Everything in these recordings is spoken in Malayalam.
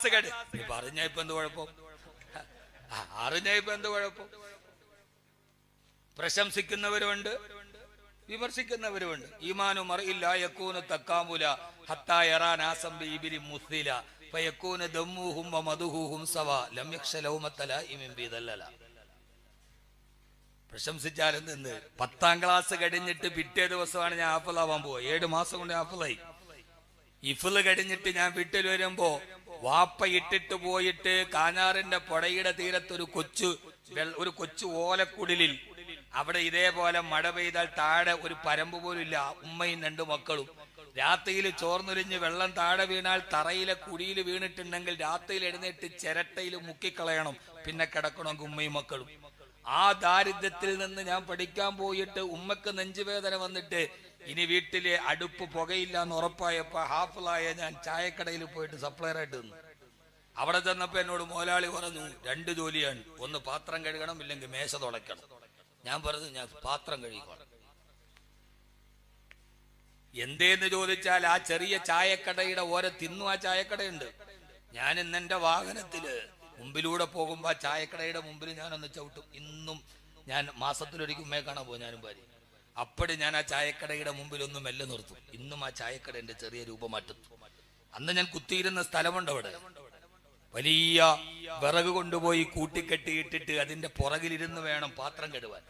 പറഞ്ഞ ഇപ്പൊ എന്ത് കുഴപ്പം? അറിഞ്ഞ ഇപ്പൊ എന്ത് കുഴപ്പം? പ്രശംസിക്കുന്നവരുമുണ്ട് വിമർശിക്കുന്നവരുമുണ്ട്. ഈമാനു മറിയില്ല യക്കൂന് തക്കാമുല ഹത്തായറാനാസം ബീബിരി മുസ്ലില ഫയക്കൂന് ദമ്മുഹും വ സവ ലം യക്ഷലൗമത്തല ഇമിംബിദല്ലല പ്രശംസിച്ചാലും നിന്ന് പത്താം ക്ലാസ് കഴിഞ്ഞിട്ട് പിറ്റേ ദിവസമാണ് ഞാൻ ആപ്പിളാവാൻ പോവുക ഏഴ് മാസം കൊണ്ട് ആപ്പിളായി ഇഫിൽ കഴിഞ്ഞിട്ട് ഞാൻ വീട്ടിൽ വരുമ്പോ വാപ്പ ഇട്ടിട്ട് പോയിട്ട് കാഞ്ഞാറിന്റെ പുഴയുടെ തീരത്ത് ഒരു കൊച്ചു ഒരു കൊച്ചു ഓലക്കുടിലിൽ അവിടെ ഇതേപോലെ മഴ പെയ്താൽ താഴെ ഒരു പരമ്പ് പോലും ഇല്ല. ഉമ്മയും രണ്ടു മക്കളും. രാത്രിയിൽ ചോർന്നൊലിഞ്ഞ് വെള്ളം താഴെ വീണാൽ തറയിലെ കുടിയിൽ വീണിട്ടുണ്ടെങ്കിൽ രാത്രിയിൽ എഴുന്നേറ്റ് ചിരട്ടയിൽ മുക്കിക്കളയണം. പിന്നെ കിടക്കണമെങ്കിൽ ഉമ്മയും മക്കളും. ആ ദാരിദ്ര്യത്തിൽ നിന്ന് ഞാൻ പഠിക്കാൻ പോയിട്ട് ഉമ്മക്ക് നെഞ്ചുവേദന വന്നിട്ട് ഇനി വീട്ടിലെ അടുപ്പ് പുകയില്ല എന്ന് ഉറപ്പായപ്പോ ഹാഫിളായ ഞാൻ ചായക്കടയിൽ പോയിട്ട് സപ്ലയർ ആയിട്ട് നിന്നു. അവിടെ ചെന്നപ്പോ എന്നോട് മോലാളി പറഞ്ഞു രണ്ട് ജോലിയാണ്. ഒന്ന് പാത്രം കഴുകണം ഇല്ലെങ്കിൽ മേശ തുടക്കണം ഞാൻ പറഞ്ഞു ഞാൻ പാത്രം കഴുകണം എന്തേന്ന് ചോദിച്ചാൽ ആ ചെറിയ ചായക്കടയുടെ ഓരോ തിന്നു ആ ചായക്കടയുണ്ട്. ഞാൻ ഇന്ന് എന്റെ വാഹനത്തിൽ മുമ്പിലൂടെ പോകുമ്പോ ആ ചായക്കടയുടെ മുമ്പിൽ ഞാനൊന്ന് ചവിട്ടും. ഇന്നും ഞാൻ മാസത്തിലൊരിക്കൽ ഉമ്മയെ കാണാൻ പോകും ഞാനും ഭാര്യ അപ്പടി ഞാൻ ആ ചായക്കടയുടെ മുമ്പിൽ ഒന്ന് മെല്ലെ നിർത്തും. ഇന്നും ആ ചായക്കട എന്റെ ചെറിയ രൂപമാറ്റം അന്ന് ഞാൻ കുത്തിയിരുന്ന സ്ഥലമുണ്ട് അവിടെ. വലിയ വിറക് കൊണ്ടുപോയി കൂട്ടിക്കെട്ടിയിട്ടിട്ട് അതിന്റെ പുറകിലിരുന്ന് വേണം പാത്രം കെടുവാൻ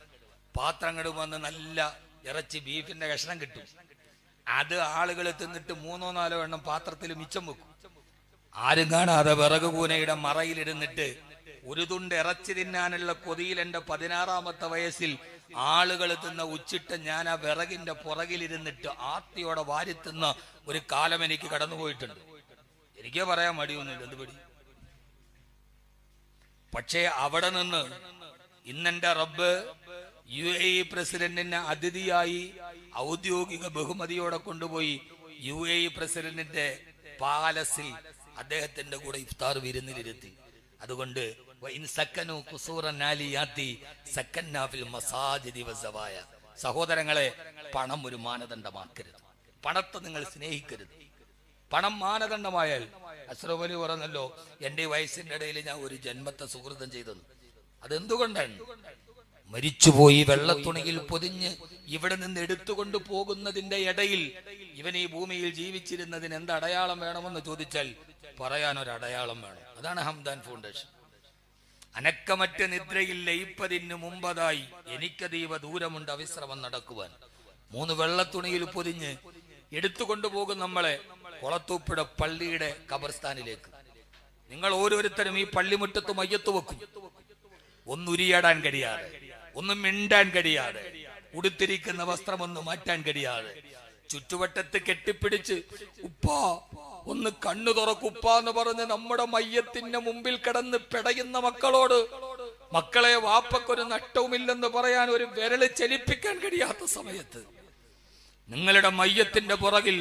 പാത്രം കെടുവന്ന് നല്ല ഇറച്ചി ബീഫിന്റെ കഷ്ണം കിട്ടും. അത് ആളുകൾ തിന്നിട്ട് മൂന്നോ നാലോ എണ്ണം പാത്രത്തിൽ മിച്ചം വെക്കും. ആരും കാണാതെ വിറക് കൂനയുടെ മറയിലിരുന്നിട്ട് ഒരു തുണ്ട് ഇറച്ചി തിന്നാനുള്ള കൊതിയിൽ എന്റെ പതിനാറാമത്തെ വയസ്സിൽ ആളുകൾ തിന്ന ഉച്ചിട്ട് ഞാൻ ആ വിറകിന്റെ പുറകിലിരുന്നിട്ട് ആർത്തിയോടെ വാരിത്തുന്ന ഒരു കാലം എനിക്ക് കടന്നുപോയിട്ടുണ്ട്. എനിക്കേ പറയാൻ മടിയൊന്നുമില്ല. എന്ത് പടി? പക്ഷേ അവിടെ നിന്ന് ഇന്നെന്റെ റബ്ബ് യു എ ഇ പ്രസിഡന്റിനെ അതിഥിയായി ഔദ്യോഗിക ബഹുമതിയോടെ കൊണ്ടുപോയി യു എ ഇ പ്രസിഡന്റിന്റെ പാലസിൽ അദ്ദേഹത്തിന്റെ കൂടെ ഇഫ്താർ വിരുന്നിലിരുത്തി. അതുകൊണ്ട് സഹോദരങ്ങളെ പണം ഒരു മാനദണ്ഡമാക്കരുത്. പണത്തെ നിങ്ങൾ സ്നേഹിക്കരുത്. പണം മാനദണ്ഡമായാൽ അഷ്റഫ് പറഞ്ഞല്ലോ എന്റെ ഈ വയസ്സിന്റെ ഇടയിൽ ഞാൻ ഒരു ജന്മത്തെ സുഹൃതം ചെയ്തെന്ന് അതെന്തുകൊണ്ടാണ്? മരിച്ചുപോയി വെള്ളത്തുണിയിൽ പൊതിഞ്ഞ് ഇവിടെ നിന്ന് എടുത്തുകൊണ്ട് പോകുന്നതിന്റെ ഇടയിൽ ഇവൻ ഈ ഭൂമിയിൽ ജീവിച്ചിരുന്നതിന് എന്ത് അടയാളം വേണമെന്ന് ചോദിച്ചാൽ പറയാൻ ഒരു അടയാളം വേണം. അതാണ് ഹംദാൻ ഫൗണ്ടേഷൻ. അനക്കമറ്റ നിദ്രയിൽ ലയിപ്പതിന് മുമ്പതായി എനിക്കതീവ ദൂരമുണ്ട് അവിശ്രമം നടക്കുവാൻ. മൂന്ന് വെള്ളത്തുണിയിൽ പൊതിഞ്ഞ് എടുത്തുകൊണ്ടുപോകും നമ്മളെ കൊളത്തൂപ്പുഴ പള്ളിയുടെ കബർസ്ഥാനിലേക്ക്. നിങ്ങൾ ഓരോരുത്തരും ഈ പള്ളിമുറ്റത്ത് മയ്യത്ത് വെക്കും. ഒന്നുരിയാടാൻ കഴിയാതെ ഒന്നും മിണ്ടാൻ കഴിയാതെ ഉടുത്തിരിക്കുന്ന വസ്ത്രമൊന്നും മാറ്റാൻ കഴിയാതെ ചുറ്റുവട്ടത്ത് കെട്ടിപ്പിടിച്ച് ഉപ്പാ ഒന്ന് കണ്ണു തുറക്കുപ്പ എന്ന് പറഞ്ഞ് നമ്മുടെ മയ്യത്തിന്റെ മുമ്പിൽ കിടന്ന് പിടയുന്ന മക്കളോട് മക്കളെ വാപ്പക്കൊരു നട്ടവുമില്ലെന്ന് പറയാൻ ഒരു വിരൽ ചലിപ്പിക്കാൻ കഴിയാത്ത സമയത്ത് നിങ്ങളുടെ മയ്യത്തിന്റെ പുറകിൽ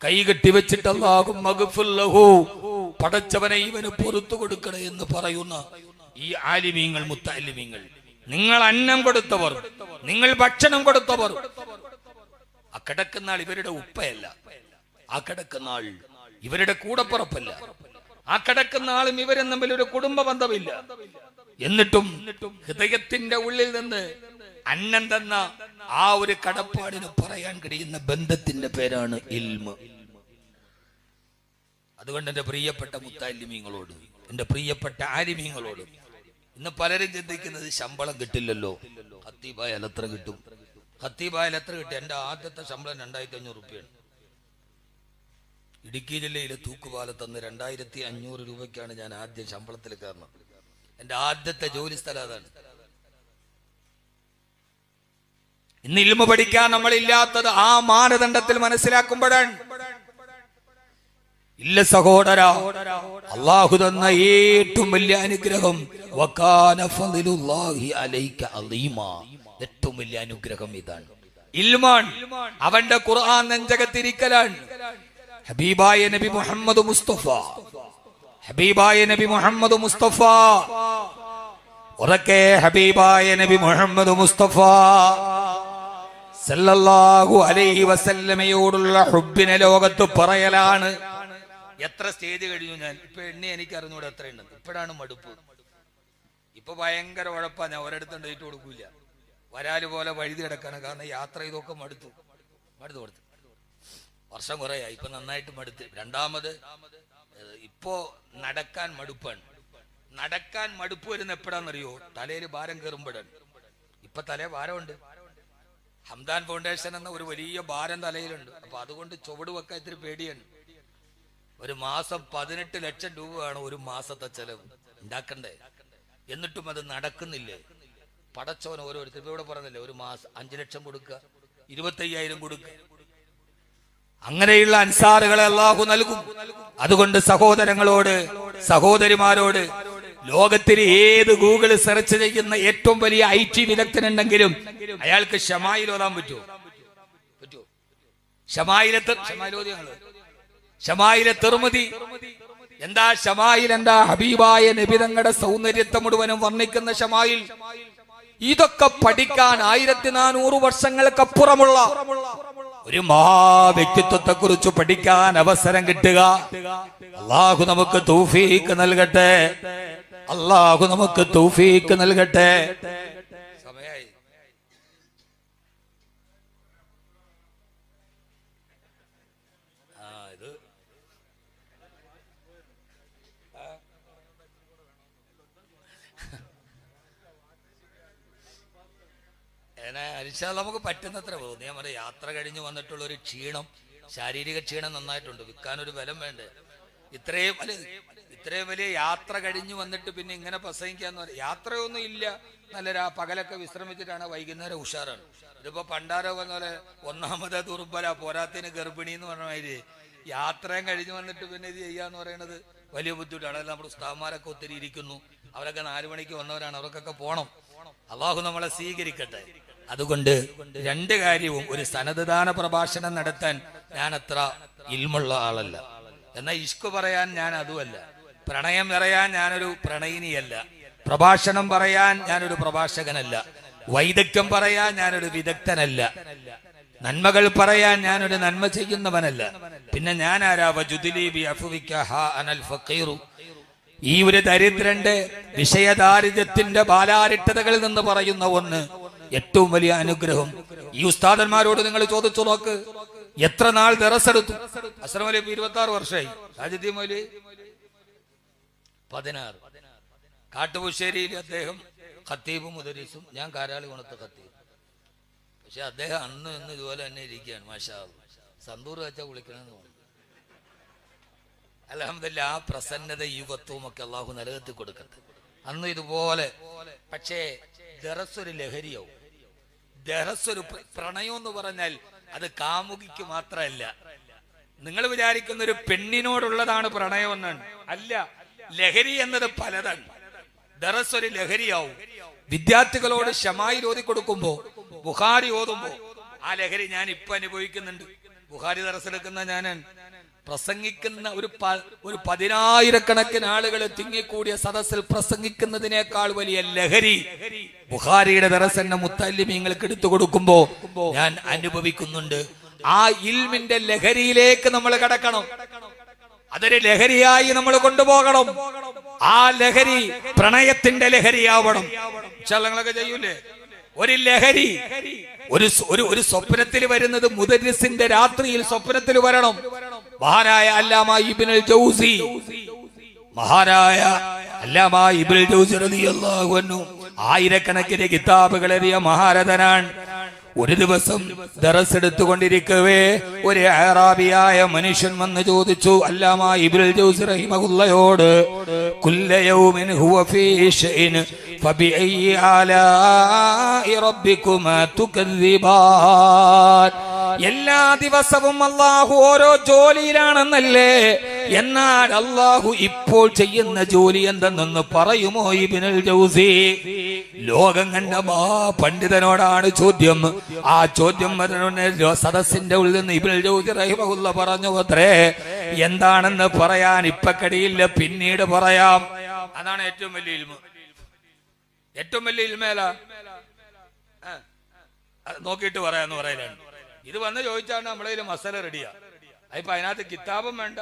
കൈകെട്ടി വെച്ചിട്ടല്ലാകും മകുഫുല്ലഹു പടച്ചവനെ ഇവന് പൊറത്തു കൊടുക്കണേ എന്ന് പറയുന്ന ഈ ആലിമീങ്ങൾ മുത്താലിമീങ്ങൾ. നിങ്ങൾ അന്നം കൊടുത്തവർ നിങ്ങൾ ഭക്ഷണം കൊടുത്തവർ. ആ കിടക്കുന്ന ആൾ ഇവരുടെ ഉപ്പയല്ല. ആ കിടക്കുന്ന ആൾ ഇവരുടെ കൂടപ്പുറപ്പല്ല ആ കിടക്കുന്ന ആളും ഇവരും തമ്മിൽ ഒരു കുടുംബ ബന്ധമില്ല. എന്നിട്ടും ഹൃദയത്തിന്റെ ഉള്ളിൽ നിന്ന് അന്നം തന്ന ആ ഒരു കടപ്പാടിന് പറയാൻ കഴിയുന്ന ബന്ധത്തിന്റെ പേരാണ് ഇൽമ. അതുകൊണ്ട് എന്റെ പ്രിയപ്പെട്ട മുത്താലിമീങ്ങളോട് എന്റെ പ്രിയപ്പെട്ട ആലിമീങ്ങളോട് ഇന്ന് പലരും ചിന്തിക്കുന്നത് ശമ്പളം കിട്ടില്ലല്ലോ. ഹത്തീബായാൽ എത്ര കിട്ടും? ഹത്തീബായാൽ എത്ര കിട്ടും? എന്റെ ആദ്യത്തെ ശമ്പളം രണ്ടായിരത്തി അഞ്ഞൂറ് റുപ്യാണ്. ഇടുക്കി ജില്ലയിലെ തൂക്കുപാലത്ത് അന്ന് രണ്ടായിരത്തി അഞ്ഞൂറ് രൂപയ്ക്കാണ് ഞാൻ ആദ്യം ശമ്പളത്തിൽ കയറുന്നത്. എന്റെ ആദ്യത്തെ ജോലി സ്ഥലം അതാണ്. ഇന്ന് ഇൽമ പഠിക്കാൻ നമ്മളില്ലാത്തത് ആ മാനദണ്ഡത്തിൽ മനസ്സിലാക്കുമ്പോഴാണ്. ഇല്ല സഹോദര അള്ളാഹു തന്ന ഏറ്റവും വലിയ അനുഗ്രഹം. ഏറ്റവും വലിയ അനുഗ്രഹം ഇതാണ്. ഇൽമാൻ അവന്റെ ഖുർആൻ നെഞ്ചകത്തിരിക്കലാണ്. ഹബീബായ നബി മുഹമ്മദ് മുസ്തഫ. ഹബീബായ നബി മുഹമ്മദ് മുസ്തഫ. ഉറക്കെ ഹബീബായ നബി മുഹമ്മദ് മുസ്തഫ. സല്ലല്ലാഹു അലൈഹി വസല്ലമയോടുള്ള ഹുബ്ബിനെ ലോകത്ത് പറയലാണ്. എത്ര സ്റ്റേജ് കഴിഞ്ഞു ഞാൻ? ഇപ്പൊ എണ്ണി എനിക്ക് അറിഞ്ഞൂടെ ഉണ്ട് ഇപ്പോഴാണ് മടുപ്പ്. ഇപ്പൊ ഭയങ്കര ഉഴപ്പാ. ഞാൻ ഒരിടത്തും ഡേറ്റ് കൊടുക്കൂല വരാൽ പോലെ വഴുതി കിടക്കാണ് കാരണം യാത്ര ചെയ്തൊക്കെ മടുത്തു. മടുത്തു കൊടുത്തു വർഷം കുറയായി. ഇപ്പൊ നന്നായിട്ട് മടുത്ത്. രണ്ടാമത് ഇപ്പോ നടക്കാൻ മടുപ്പാണ്. നടക്കാൻ മടുപ്പ് വരുന്ന എപ്പോഴാണെന്നറിയോ തലയിൽ ഭാരം കയറുമ്പോഴാണ്. ഇപ്പൊ തലേ ഭാരമുണ്ട്. ഹംദാൻ ഫൗണ്ടേഷൻ എന്ന ഒരു വലിയ ഭാരം തലയിലുണ്ട്. അപ്പൊ അതുകൊണ്ട് ചുവട് വെക്കാൻ ഇത്തിരി പേടിയാണ്. ഒരു മാസം പതിനെട്ട് ലക്ഷം രൂപയാണ് ഒരു മാസത്തെ ചെലവ്. ഉണ്ടാക്കണ്ടേ എന്നിട്ടും അത് നടക്കുന്നില്ലേ? പടച്ചോൻ ഓരോരുത്തർ ഇവിടെ പറഞ്ഞില്ലേ ഒരു മാസം അഞ്ചു ലക്ഷം കൊടുക്കുക ഇരുപത്തയ്യായിരം കൊടുക്കുക. അങ്ങനെയുള്ള അൻസാറുകളെ അള്ളാഹു നൽകും. അതുകൊണ്ട് സഹോദരങ്ങളോട് സഹോദരിമാരോട് ലോകത്തിൽ ഏത് ഗൂഗിൾ സെർച്ച് ചെയ്യുന്ന ഏറ്റവും വലിയ ഐ ടി വിദഗ്ധനുണ്ടെങ്കിലും അയാൾക്ക് ഷമായിൽ ഓതാൻ പറ്റുമോ പറ്റുമോ ഷമായിലെത്ത് ഷമായിലെ തെറുമതി. എന്താ ഷമായിൽ? എന്താ ഹബീബായ നബിതങ്ങളുടെ സൗന്ദര്യത്തെ മുഴുവനും വർണിക്കുന്ന ഷമായിൽ? ഇതൊക്കെ പഠിക്കാൻ ആയിരത്തി നാനൂറ് വർഷങ്ങൾക്കപ്പുറമുള്ള ഒരു മഹാവ്യക്തിത്വത്തെ കുറിച്ച് പഠിക്കാൻ അവസരം കിട്ടുക. അള്ളാഹു നമുക്ക് തൗഫീക്ക് നൽകട്ടെ. അള്ളാഹു നമുക്ക് തൗഫീക്ക് നൽകട്ടെ സമയായി ആ ഇത് അരിച്ചാൽ നമുക്ക് പറ്റുന്നത്ര പോകുന്നു. പറയാം യാത്ര കഴിഞ്ഞ് വന്നിട്ടുള്ള ഒരു ക്ഷീണം ശാരീരിക ക്ഷീണം നന്നായിട്ടുണ്ട്. വിൽക്കാനൊരു ബലം വേണ്ടേ? ഇത്രയും അല്ല ഇത്രയും വലിയ യാത്ര കഴിഞ്ഞു വന്നിട്ട് പിന്നെ ഇങ്ങനെ പ്രസംഗിക്കാന്ന് പറയാം. യാത്രയൊന്നും ഇല്ല. നല്ല പകലൊക്കെ വിശ്രമിച്ചിട്ടാണ് വൈകുന്നേരം ഉഷാറാണ്. ഇതിപ്പോ പണ്ടാരോ വന്ന പോലെ ഒന്നാമത് ദുർബല പോരാത്തിന് ഗർഭിണി എന്ന് പറഞ്ഞ മാതിരി യാത്രയും കഴിഞ്ഞ് വന്നിട്ട് പിന്നെ ഇത് ചെയ്യാന്ന് പറയുന്നത് വലിയ ബുദ്ധിമുട്ടാണ്. അതായത് നമ്മുടെ ഉസ്താവന്മാരൊക്കെ ഒത്തിരി ഇരിക്കുന്നു. അവരൊക്കെ നാലു മണിക്ക് വന്നവരാണ്. അവർക്കൊക്കെ പോണം. അള്ളാഹു നമ്മളെ സ്വീകരിക്കട്ടെ. അതുകൊണ്ട് രണ്ട് കാര്യവും ഒരു സനദദാന പ്രഭാഷണം നടത്താൻ ഞാൻ അത്ര ഇൽമുള്ള ആളല്ല. എന്നാൽ ഇഷ്കു പറയാൻ ഞാൻ അതുമല്ല. പ്രണയം പറയാൻ ഞാനൊരു പ്രണയിനിയല്ല. പ്രഭാഷണം പറയാൻ ഞാനൊരു പ്രഭാഷകനല്ല. വൈദഗ്ധ്യം പറയാൻ ഞാനൊരു വിദഗ്ധനല്ല. നന്മകൾ പറയാൻ ഞാനൊരു നന്മ ചെയ്യുന്നവനല്ല. പിന്നെ ഞാൻ ആരാ അഫുവിക്ക ഹ അനൽ ഈ ഒരു ദരിദ്രന്റെ വിഷയദാരിദ്ര്യത്തിന്റെ ബാലാരിട്ടതകളിൽ നിന്ന് പറയുന്ന ഒന്ന് ഏറ്റവും വലിയ അനുഗ്രഹം. ഈ ഉസ്താദന്മാരോട് നിങ്ങൾ ചോദിച്ചു നോക്ക്. എത്ര നാൾ ദറസെടുത്തു? അസ്രം അലി ഇരുപത്തി ആറ് വർഷമായി രാജദ്ദീൻ പതിനാറ്. കാട്ടുപുശ്ശേരിയിൽ അദ്ദേഹം ഖത്തീബ് മുദരീസും ഞാൻ കാരാളി ഗുണത്തെ ഖത്തീബ്. പക്ഷെ അദ്ദേഹം അന്ന് ഇന്ന് ഇതുപോലെ തന്നെ ഇരിക്കുകയാണ് മാഷാ. സന്തൂർ വെച്ചാൽ വിളിക്കണമെന്ന് തോന്നുന്നു. അലഹമില്ല ആ പ്രസന്നത യുവത്വവും ഒക്കെ അള്ളാഹു നിലനിർത്തി കൊടുക്കട്ടെ. അന്ന് ഇതുപോലെ പക്ഷേ ദറസ് ഒരു ലഹരിയാവും. ദറസൊരു പ്രണയം എന്ന് പറഞ്ഞാൽ അത് കാമുകിക്ക് മാത്രമല്ല. നിങ്ങൾ വിചാരിക്കുന്ന ഒരു പെണ്ണിനോടുള്ളതാണ് പ്രണയം എന്നാണ്. അല്ല ലഹരി എന്നത് പലതാണ്. ദറസ് ഒരു ലഹരിയാവും. വിദ്യാർത്ഥികളോട് ഷമായി ഓതി കൊടുക്കുമ്പോ ബുഹാരി ഓതുമ്പോ ആ ലഹരി ഞാൻ ഇപ്പൊ അനുഭവിക്കുന്നുണ്ട്. ബുഹാരി ദറസ് എടുക്കുന്ന ഞാനാണ്. പ്രസംഗിക്കുന്ന ഒരു ഒരു പതിനായിരക്കണക്കിന് ആളുകൾ തിങ്ങിക്കൂടിയ സദസ്സിൽ പ്രസംഗിക്കുന്നതിനേക്കാൾ വലിയ ലഹരി ബുഹാരിയുടെ ദറസെന്നെ മുത്തല്ലിമീങ്ങൾക്ക് എടുത്തു കൊടുക്കുമ്പോ ഞാൻ അനുഭവിക്കുന്നുണ്ട്. ആ ഇൽമിന്റെ ലഹരിയിലേക്ക് നമ്മൾ കടക്കണം. അതൊരു ലഹരിയായി നമ്മൾ കൊണ്ടുപോകണം. ആ ലഹരി പ്രണയത്തിന്റെ ലഹരിയാവണം. ചലങ്ങളൊക്കെ ചെയ്യൂലേ? ഒരു ലഹരി ഒരു ഒരു സ്വപ്നത്തിൽ വരുന്നത് മുദരിസിന്റെ രാത്രിയിൽ സ്വപ്നത്തിൽ വരണം. മഹാനായ അല്ലാമ ഇബിനുൽ ജൗസി മഹാനായ അല്ലാമ ഇബിനുൽ ജൗസി റളിയല്ലാഹു അൻഹു ആയിരക്കണക്കിന് കിതാബുകൾ എറിയ മഹാരഥനാണ്. ഒരു ദിവസം ദറസ് എടുത്തുകൊണ്ടിരിക്കവേ ഒരു അറാബിയായ മനുഷ്യൻ വന്ന് ചോദിച്ചു അല്ലാമ ഇബ്രുൽ ജൗസി റഹിമഹുല്ലയോട് കുല്ലയൗമിൻ ഹുവ ഫീ ഷൈൻ ഫബിഐ ആലാഇ റബ്ബികുമാ തുകദ്ദിബാൻ എല്ലാ ദിവസവും അള്ളാഹു ഓരോ ജോലിയിലാണെന്നല്ലേ? എന്നാൽ അള്ളാഹു ഇപ്പോൾ ചെയ്യുന്ന ജോലി എന്തെന്നൊന്ന് പറയുമോ ഇബിനുൽ ജൗസി? ലോകം കണ്ട മാ പണ്ഡിതനോടാണ് ചോദ്യം. ആ ചോദ്യം സദസ്സിന്റെ ഉള്ളിൽ നിന്ന് ഇബിനുൽ ജൗസി റഹിമഹുല്ല പറഞ്ഞു അത്രേ എന്താണെന്ന് പറയാൻ ഇപ്പൊ കടിയില്ല പിന്നീട് പറയാം. അതാണ് ഏറ്റവും വലിയ ഏറ്റവും വലിയ ഇൽമേല. നോക്കിയിട്ട് പറയാന്ന് പറയലാണ്. ഇത് വന്ന് ചോദിച്ചാണ് നമ്മളെ മസല റെഡിയാ അതിപ്പോ അതിനകത്ത് കിതാബും വേണ്ട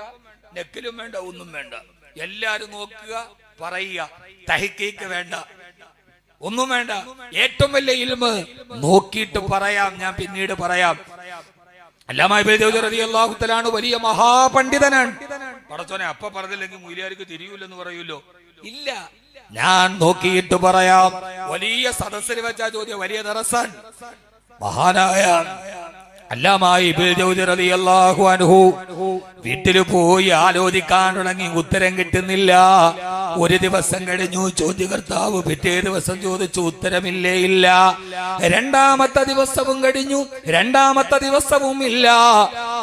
നെക്കിലും വേണ്ട ഒന്നും വേണ്ട. എല്ലാരും നോക്കുക പറയുക. തഹിക്കേക്ക് വേണ്ട. ഒന്നും വേണ്ട. ഏറ്റവും വലിയ ഇൽമ് നോക്കിയിട്ട് പറയാം. ഞാൻ പിന്നീട് പറയാം. അല്ലാമാഹുത്തലാണ് വലിയ മഹാപണ്ഡിതനാണ്. പടച്ചോനെ അപ്പ പറഞ്ഞില്ലെങ്കിൽ മൂലിയാർക്ക് തിരിയൂലെന്ന് പറയൂല്ലോ ഇല്ല. ഞാൻ നോക്കിയിട്ട് പറയാം. വലിയ സദസ്സിൽ വെച്ചാ ചോദ്യം വലിയ ദറസാൻ മഹാനായ അല്ലാമായി വീട്ടിൽ പോയി ആലോചിക്കാൻ തുടങ്ങി. ഉത്തരം കിട്ടുന്നില്ല. ഒരു ദിവസം കഴിഞ്ഞു. ചോദ്യകർത്താവ് പിറ്റേ ദിവസം ചോദിച്ചു ഉത്തരമില്ലേ? ഇല്ല. രണ്ടാമത്തെ ദിവസവും കഴിഞ്ഞു. രണ്ടാമത്തെ ദിവസവും ഇല്ല.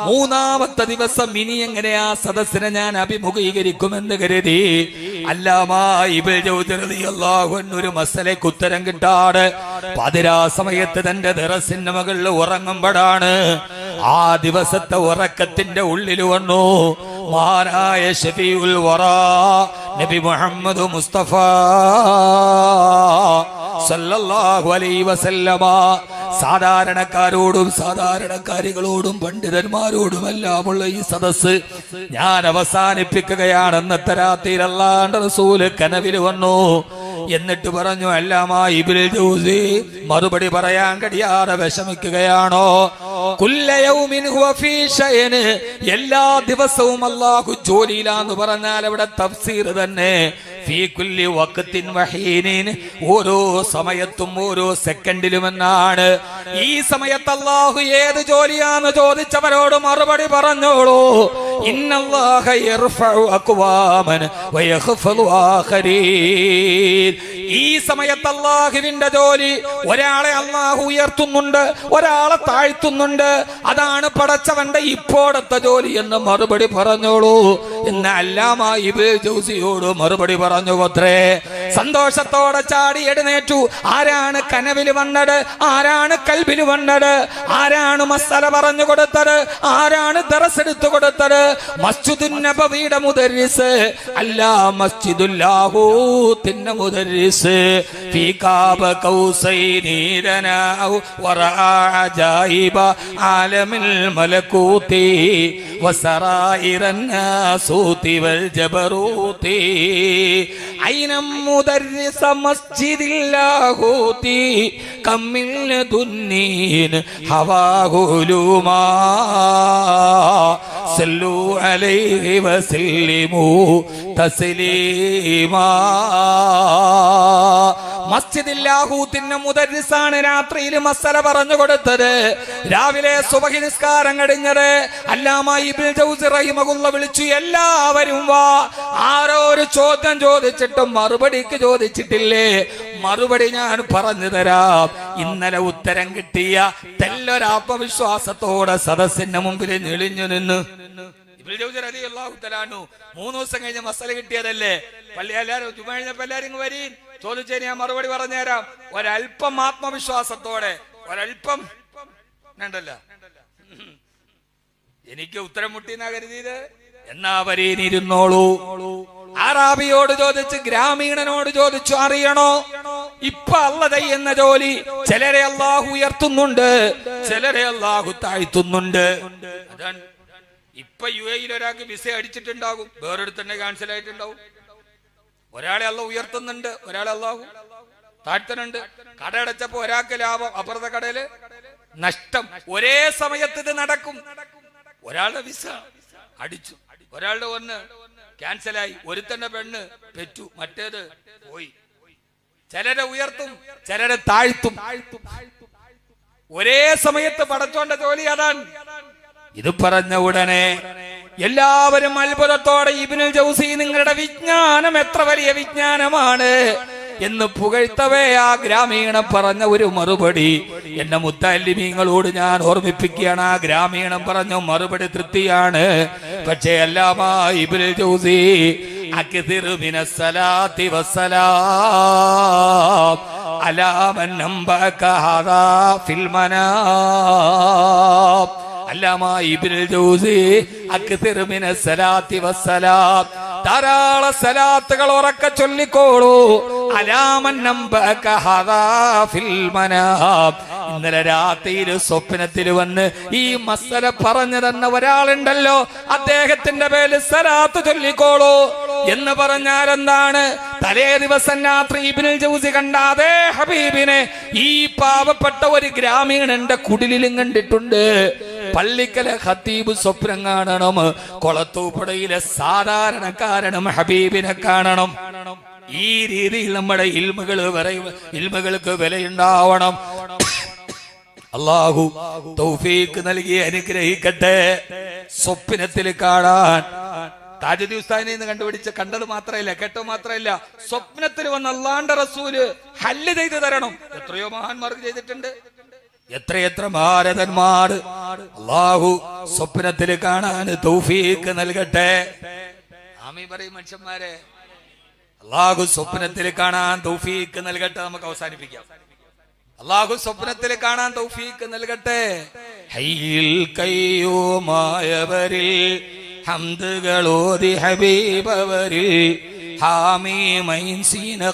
മൂന്നാമത്തെ ദിവസം ഇനി എങ്ങനെ ആ സദസ്സിനെ ഞാൻ അഭിമുഖീകരിക്കുമെന്ന് കരുതി. അല്ലാമായി ഒരു മസലയ്ക്ക് ഉത്തരം കിട്ടാട് പതിരാ സമയത്ത് തന്റെ ദിറസിന്റെ മകളിൽ ഉറങ്ങുമ്പോഴാണ് ആ ദിവസത്തെ ഉറക്കത്തിന്റെ ഉള്ളിൽ വന്നു. മാനായ ഷഫീഉൽ വറ നബി മുഹമ്മദ് മുസ്തഫ സല്ലല്ലാഹു അലൈഹി വസല്ലമ. സാധാരണക്കാരോടും സാധാരണക്കാരികളോടും പണ്ഡിതന്മാരോടുമെല്ലാമുള്ള ഈ സദസ് ഞാൻ അവസാനിപ്പിക്കുകയാണ്. അവസാനിപ്പിക്കുകയാണെന്ന് രാത്രിയിൽ അല്ലാണ്ട് റസൂൽ കനവിൽ വന്നു. എന്നിട്ട് പറഞ്ഞു ജൗസി മറുപടി പറയാൻ കഴിയാതെ വിഷമിക്കുകയാണോ? എല്ലാ ദിവസവും അള്ളാഹു ജോലിയിലാന്ന് പറഞ്ഞാൽ അവിടെ തഫ്സീർ തന്നെ. ഓരോ സമയത്തും ഓരോ സെക്കൻഡിലും എന്നാണ് ഈ സമയത്ത് അള്ളാഹു ഏത് ജോലിയാന്ന് ചോദിച്ചവരോട് മറുപടി പറഞ്ഞോളൂ. ഈ സമയത്ത് അള്ളാഹുവിന്റെ ജോലി ഒരാളെ അള്ളാഹു ഉയർത്തുന്നുണ്ട് ഒരാളെ താഴ്ത്തുന്നുണ്ട്. അതാണ് പടച്ചവന്റെ ഇപ്പോഴത്തെ ജോലി എന്ന് മറുപടി പറഞ്ഞോളൂ. എന്ന് അല്ലാമായി ജോസിയോട് മറുപടി പറഞ്ഞു അത്രേ സന്തോഷത്തോടെ ചാടി എഴുന്നേറ്റു. ആരാണ് കനവിൽ വന്നത്? ആരാണ് കൽവിൽ വന്നത്? ആരാണ് മസല പറഞ്ഞു കൊടുത്തത്? ആരാണ് ദറസ് എടുത്തു കൊടുത്തത്? മസ്ജിദുൻ നബവിയുടെ മുദരിസ് അല്ല മസ്ജിദുല്ലാഹൂത്തിന്റെ മുദരിസ്. ഫീ കാബ കൗസൈനി നീരനാഹു വറഅ ആലമിൽ മലകൂതി വസറായിറൻ നാസൂതി വൽ ജബറൂതി ഐനം المدرس مسجد اللاهوتي كم من لدنين هواه لما صلوا عليه وسلموا تسليما മസ്ജിദില്ലാഹൂത്തിന്റെ മുദരിസാണ് രാത്രിയിൽ മസല പറഞ്ഞു കൊടുത്തത്. രാവിലെ സുബഹി നിസ്കാരം കഴിഞ്ഞത് അല്ലാമ ഇബ്നുൽ ജൗസി റഹിമഹുല്ല വിളിച്ചു എല്ലാവരും വാ. ആരോ ഒരു ചോദ്യം ചോദിച്ചിട്ടും മറുപടിക്ക് ചോദിച്ചിട്ടില്ലേ? മറുപടി ഞാൻ പറഞ്ഞു തരാം. ഇന്നലെ ഉത്തരം കിട്ടിയ തെല്ലൊരാത്മവിശ്വാസത്തോടെ സദസ്സിന്റെ മുമ്പിൽ ഞെളിഞ്ഞു നിന്ന്. മൂന്ന് ദിവസം കഴിഞ്ഞ മസല കിട്ടിയതല്ലേ? പള്ളി എല്ലാരും ചുമ്മാ കഴിഞ്ഞപ്പോ എല്ലാരും വരീൻ. ചോദിച്ചതിന് ഞാൻ മറുപടി പറഞ്ഞുതരാം. ഒരല്പം ആത്മവിശ്വാസത്തോടെ ഒരല്പം വേണ്ടല്ല. എനിക്ക് ഉത്തരം മുട്ടിന്നാ കരുതിയത്? എന്നാ വരീനിരുന്നോളൂ ആറാബിയോട് ചോദിച്ച് ഗ്രാമീണനോട് ചോദിച്ചു അറിയണോ? ഇപ്പൊ അല്ല ചെയ്യുന്ന ജോലി ചിലരെ അള്ളാഹു ഉയർത്തുന്നുണ്ട് ചിലരെ അള്ളാഹു താഴ്ത്തുന്നുണ്ട്. ഇപ്പൊ യു എയിൽ ഒരാൾക്ക് വിസ അടിച്ചിട്ടുണ്ടാകും വേറൊരു തന്നെ ക്യാൻസൽ ആയിട്ടുണ്ടാവും. ഒരാളെ അല്ല ഉയർത്തുന്നുണ്ട് ഒരാളെ അള്ളാഹു താഴ്ത്തുന്നുണ്ട്. കട അടച്ചപ്പോ ഒരാൾക്ക് ലാഭം അപ്പുറത്തെ കടയിൽ നഷ്ടം. ഒരേ സമയത്ത് ഇത് നടക്കും. ഒരാളുടെ വിസ അടിച്ചു. ഒരാളുടെ ഒന്ന് ക്യാൻസലായി. ഒരുത്തന്റെ പെണ്ണ് പെറ്റു. മറ്റേത് പോയി. ചിലരെ ഉയർത്തും ചിലരെ താഴ്ത്തും. ഒരേ സമയത്ത് പടച്ചോണ്ട ജോലി അതാണ്. ഇത് പറഞ്ഞ ഉടനെ എല്ലാവരും അത്ഭുതത്തോടെ ഇബിനുൽ ജൗസി നിങ്ങളുടെ വിജ്ഞാനം എത്ര വലിയ വിജ്ഞാനമാണ് എന്ന് പുകഴ്ത്തവേ ആ ഗ്രാമീണം പറഞ്ഞ ഒരു മറുപടി. എന്റെ മുത്തല്ലിമീങ്ങളോട് ഞാൻ ഓർമ്മിപ്പിക്കുകയാണ് ആ ഗ്രാമീണം പറഞ്ഞ മറുപടി തൃപ്തിയാണ്. പക്ഷേ അല്ലാമാ ഇബിനുൽ ജൗസി അക്തിറു മിനസ്സലാത്തി അല്ലാമാ ഇബ്നുൽ ജൗസി അക്തിർ മിന സലാത്തി വസ്സലാം. ധാരാളം സലാത്തുകൾ ഉറക്ക ചൊല്ലിക്കോളൂ. അലാമൻ ഫിൽ മനാം ഇന്നലെ രാത്രിയിൽ സ്വപ്നത്തിൽ വന്ന് ഈ മസല പറഞ്ഞു തന്ന ഒരാളുണ്ടല്ലോ അദ്ദേഹത്തിന്റെ പേര് സലാത്ത് ചൊല്ലിക്കോളൂ. എന്ന് പറഞ്ഞാൽ എന്താണ്? തലേ ദിവസം രാത്രി ഇബിനുൽ ജൗസി കണ്ട അതേ ഹബീബിനെ ഈ പാവപ്പെട്ട ഒരു ഗ്രാമീണന്റെ കുടിലിലും കണ്ടിട്ടുണ്ട്. പള്ളിക്കലെ ഹത്തീബ് സ്വപ്നം കാണണം കൊളത്തൂപ്പുഴയിലെ സാധാരണക്കാരനും ഹബീബിനെ കാണണം. ഈ രീതിയിൽ നമ്മുടെ ഇൽമകൾ ഇൽമകൾക്ക് വിലയുണ്ടാവണം. അള്ളാഹു തൗഫീക്ക് നൽകി അനുഗ്രഹിക്കട്ടെ. സ്വപ്നത്തിൽ കാണാൻ. താജുദ്ദീൻ ഉസ്താദിനെ ഇന്ന് കണ്ടുപിടിച്ച് കണ്ടത് മാത്രമല്ല കേട്ടത് മാത്രമല്ല. സ്വപ്നത്തിൽ വന്ന അള്ളാണ്ട റസൂൽ ഹല്ല് ചെയ്തു തരണം. എത്രയോ മഹാന്മാർക്ക് ചെയ്തിട്ടുണ്ട്. എത്രയെത്ര ഭാരതന്മാർ അള്ളാഹു സ്വപ്നത്തിൽ കാണാൻ തൗഫീക്ക് നൽകട്ടെ. ആമി പറയും മനുഷ്യന്മാരെ. അള്ളാഹു സ്വപ്നത്തിൽ കാണാൻ തൗഫീക്ക് നൽകട്ടെ നമുക്ക് അവസാനിപ്പിക്കാം. അള്ളാഹു സ്വപ്നത്തിൽ കാണാൻ തൗഫീക്ക് നൽകട്ടെ. ഹൈയിൽ കയ്യോമായവരിൽ ഹംദുകളോതി ഹബീബവരിൽ ഹാമി മൈൻസീന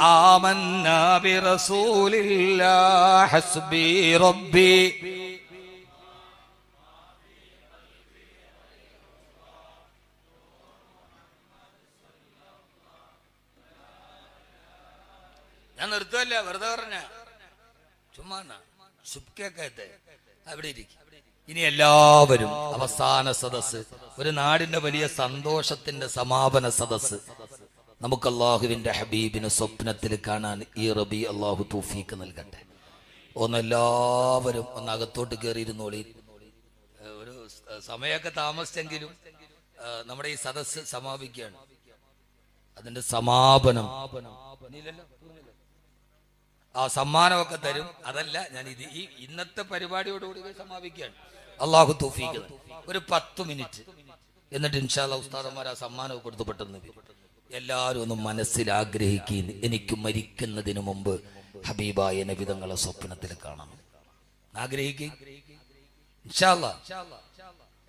കാഫദിനിൽ برسول الله حسبي ربي ഞാൻ നിർത്തല്ല വെറുതെ പറഞ്ഞ. ചുമ്മാ ശുഭ്കേക്കത്തെ അവിടെ ഇരിക്കും. ഇനി എല്ലാവരും അവസാന സദസ് ഒരു നാടിന്റെ വലിയ സന്തോഷത്തിന്റെ സമാപന സദസ് നമുക്ക് അള്ളാഹുവിന്റെ ഹബീബിന് സ്വപ്നത്തിൽ കാണാൻ ഈ റബി അള്ളാഹു തൂഫീക്ക് നൽകട്ടെ. ഒന്ന് എല്ലാവരും ഒന്ന് അകത്തോട്ട് കയറിയിരുന്നോളി ഒരു സമയമൊക്കെ താമസിച്ചെങ്കിലും നമ്മുടെ ഈ സദസ് സമാപിക്കുകയാണ്. അതിന്റെ സമാപനം. ആ സമ്മാനമൊക്കെ തരും. അതല്ല ഞാൻ ഇത് ഈ ഇന്നത്തെ പരിപാടിയോടുകൂടി സമാപിക്കുകയാണ്. അള്ളാഹു തൂഫീക്ക് ഒരു പത്ത് മിനിറ്റ്. എന്നിട്ട് ഇൻഷാല്ല ഉസ്താദന്മാർ ആ സമ്മാനമൊക്കെ പെട്ടെന്ന് വരും. എല്ലാവരും ഒന്ന് മനസ്സിൽ ആഗ്രഹിക്കുകയും എനിക്ക് മരിക്കുന്നതിന് മുമ്പ് ഹബീബായ നബിതങ്ങളെ സ്വപ്നത്തിൽ കാണണം. ആഗ്രഹിക്കുകയും ഇൻഷാല്ല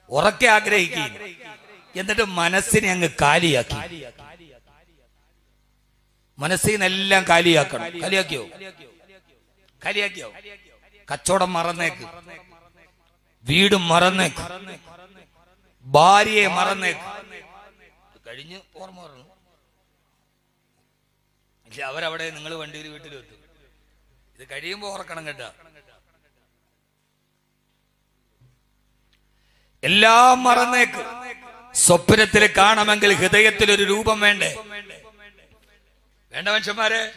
ഉറക്കെ ആഗ്രഹിക്കുകയും എന്നിട്ട് മനസ്സിനെ അങ്ങ് കാലിയാക്കി. മനസ്സിൽ എല്ലാം കാലിയാക്കണം. കാലിയാക്കിയോ? കാലിയാക്കിയോ? കച്ചവടം മറന്നേക്ക്. വീട് മറന്നേക്ക്. ഭാര്യയെ മറന്നേക്ക്. കഴിഞ്ഞ് ഓർമ്മ പറഞ്ഞു പക്ഷെ അവരവിടെ നിങ്ങൾ വണ്ടിയിൽ വീട്ടിൽ വീട്ടിലെത്തും ഇത് കഴിയുമ്പോ ഉറക്കണം കേട്ടാ. എല്ലാം മറന്നേക്ക്. സ്വപ്നത്തിൽ കാണമെങ്കിൽ ഹൃദയത്തിൽ ഒരു രൂപം വേണ്ടേ? വേണ്ട മനുഷ്യന്മാരെ.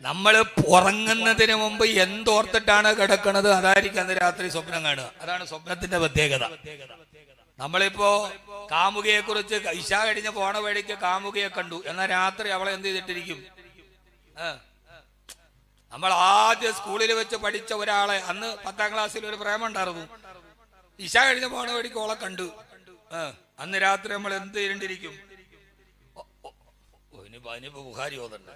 നമ്മൾ ഉറങ്ങുന്നതിന് മുമ്പ് എന്തോർത്തിട്ടാണ് കിടക്കുന്നത് അതായിരിക്കും അന്ന് രാത്രി സ്വപ്നം കാണുക. അതാണ് സ്വപ്നത്തിന്റെ പ്രത്യേകത. നമ്മളിപ്പോ കാമുകയെ കുറിച്ച് ഇശ കഴിഞ്ഞ പോണ വഴിക്ക് കാമുകയെ കണ്ടു. എന്നാൽ രാത്രി അവളെ എന്ത് ചെയ്തിട്ടിരിക്കും. നമ്മൾ ആദ്യം സ്കൂളിൽ വെച്ച് പഠിച്ച ഒരാളെ അന്ന് പത്താം ക്ലാസ്സിൽ ഒരു പ്രേമം ഉണ്ടായിരുന്നു ഇശ കഴിഞ്ഞ പോണ വഴിക്ക് ഓളെ കണ്ടു അന്ന് രാത്രി നമ്മൾ എന്ത് ചെയ്യേണ്ടിയിരിക്കും ഓ, ഇനിയിപ്പോ ബുഹാരി ഓതണ്ട